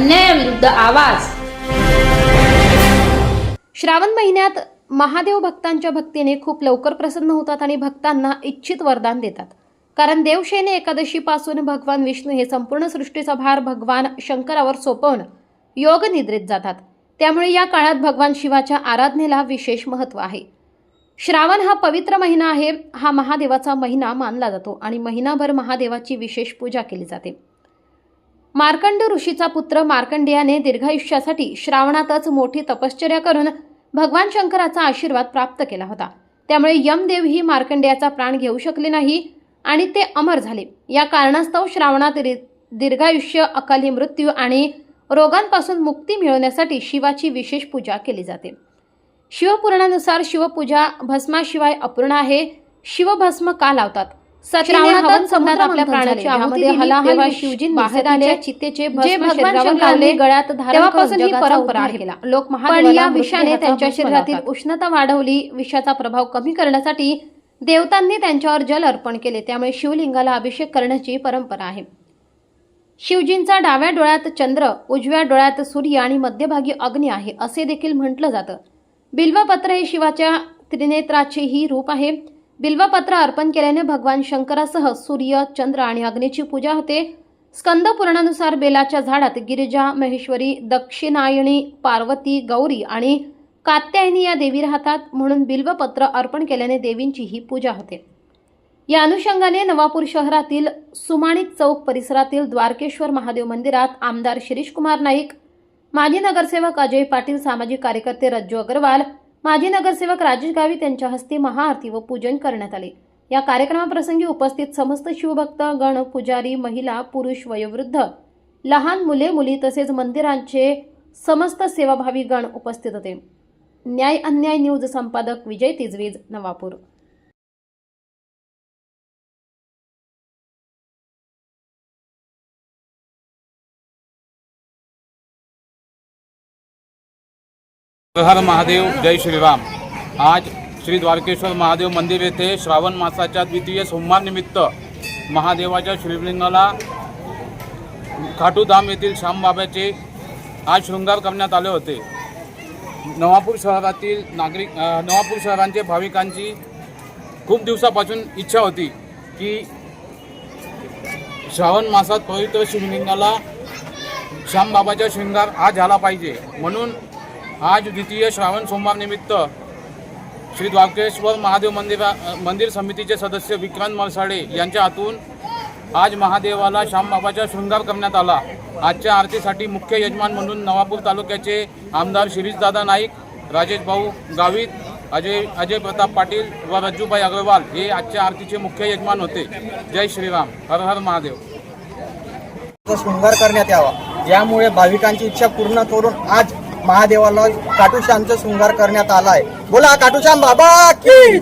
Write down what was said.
अन्यायाविरुद्ध आवाज. श्रावण महिन्यात महादेव भक्तांच्या भक्तीने खूप लवकर प्रसन्न होतात आणि भक्तांना इच्छित वरदान देतात. कारण देवशेने एकादशीपासून भगवान विष्णू हे संपूर्ण सृष्टीचा भार भगवान शंकरावर सोपवून योग निद्रेत जातात. त्यामुळे या काळात भगवान शिवाच्या आराधनेला विशेष महत्त्व आहे. श्रावण हा पवित्र महिना आहे हा महादेवाचा महिना मानला जातो आणि महिनाभर महादेवाची विशेष पूजा केली जाते. मार्कंड ऋषीचा पुत्र मार्कंडेयाने दीर्घायुष्यासाठी श्रावणातच मोठी तपश्चर्या करून भगवान शंकराचा आशीर्वाद प्राप्त केला होता. त्यामुळे यमदेव ही मार्कंडेयाचा प्राण घेऊ शकले नाही आणि ते अमर झाले. या कारणास्तव श्रावणात रि- दीर्घायुष्य अकाली मृत्यू आणि रोगांपासून मुक्ती मिळवण्यासाठी शिवाची विशेष पूजा केली जाते. शिवपुराणानुसार शिवपूजा भस्माशिवाय अपूर्ण आहे. शिवभस्म का लावतात? आपल्या आहुती दिली बाहेर आले, जे भगवान लावले गळ्यात ही परंपरा केला. लोक या विषाने त्यांच्या शरीरातील. उष्णता वाढवली. विषाचा प्रभाव कमी करण्यासाठी देवतांनी त्यांच्यावर जल अर्पण केले. त्यामुळे शिवलिंगाला अभिषेक करण्याची परंपरा आहे. शिवजींचा डाव्या डोळ्यात चंद्र उजव्या डोळ्यात सूर्य आणि मध्यभागी अग्नी आहे असे देखील म्हटलं जातं. बिल्वपत्र हे शिवाच्या त्रिनेत्राचे ही रूप आहे. बिल्वपत्र अर्पण केल्याने भगवान शंकरासह सूर्य चंद्र आणि अग्नीची पूजा होते. स्कंद पुराणानुसार बेलाच्या झाडात गिरिजा महेश्वरी दक्षिणायणी पार्वती गौरी आणि कात्यायनी या देवी राहतात म्हणून बिल्वपत्र अर्पण केल्याने देवींची ही पूजा होते. या अनुषंगाने नवापूर शहरातील सुमाणिक चौक परिसरातील द्वारकेश्वर महादेव मंदिरात आमदार शिरीषकुमार नाईक माजी नगरसेवक अजय पाटील सामाजिक कार्यकर्ते रज्जू अग्रवाल माजी नगरसेवक राजेश गावित यांच्या हस्ते महाआरती व पूजन करण्यात आले. या कार्यक्रमाप्रसंगी उपस्थित समस्त शिवभक्त गण पुजारी महिला पुरुष वयोवृद्ध लहान मुले मुली तसेच मंदिरांचे समस्त सेवाभावी गण उपस्थित होते. न्याय अन्याय न्यूज संपादक विजय तिजवीज नवापूर. हर हर महादेव जय श्रीराम. आज श्री द्वारकेश्वर महादेव मंदिर येथे श्रावण मासाच्या द्वितीय सोमवारनिमित्त महादेवाच्या शिवलिंगाला खाटूधाम येथील श्यामबाबाचे आज शृंगार करण्यात आले होते. नवापूर शहरातील नागरिक नवापूर शहरांचे भाविकांची खूप दिवसापासून इच्छा होती की श्रावण मासात पवित्र शिवलिंगाला श्यामबाबाचा शृंगार आज झाला पाहिजे. म्हणून आज द्वितीय श्रावण सोमवार निमित्त श्री द्वारकेश्वर महादेव मंदिरा मंदिर समितीचे सदस्य विक्रांत मरसाडे यांच्या हातून आज महादेवाला श्यामबाबाचा शृंगार करण्यात आला. आजच्या आरतीसाठी मुख्य यजमान म्हणून नवापूर तालुक्याचे आमदार शिरीषदादा नाईक राजेश भाऊ गावित अजय अजय प्रताप पाटील व रज्जूभाई अग्रवाल हे आजच्या आरतीचे मुख्य यजमान होते. जय श्रीराम. हर हर महादेव. शृंगार करण्यात यावा. यामुळे भाविकांची इच्छा पूर्ण करून आज महादेवाला काटूश्यामचा शृंगार करण्यात आला आहे बोला काटूश्याम बाबा की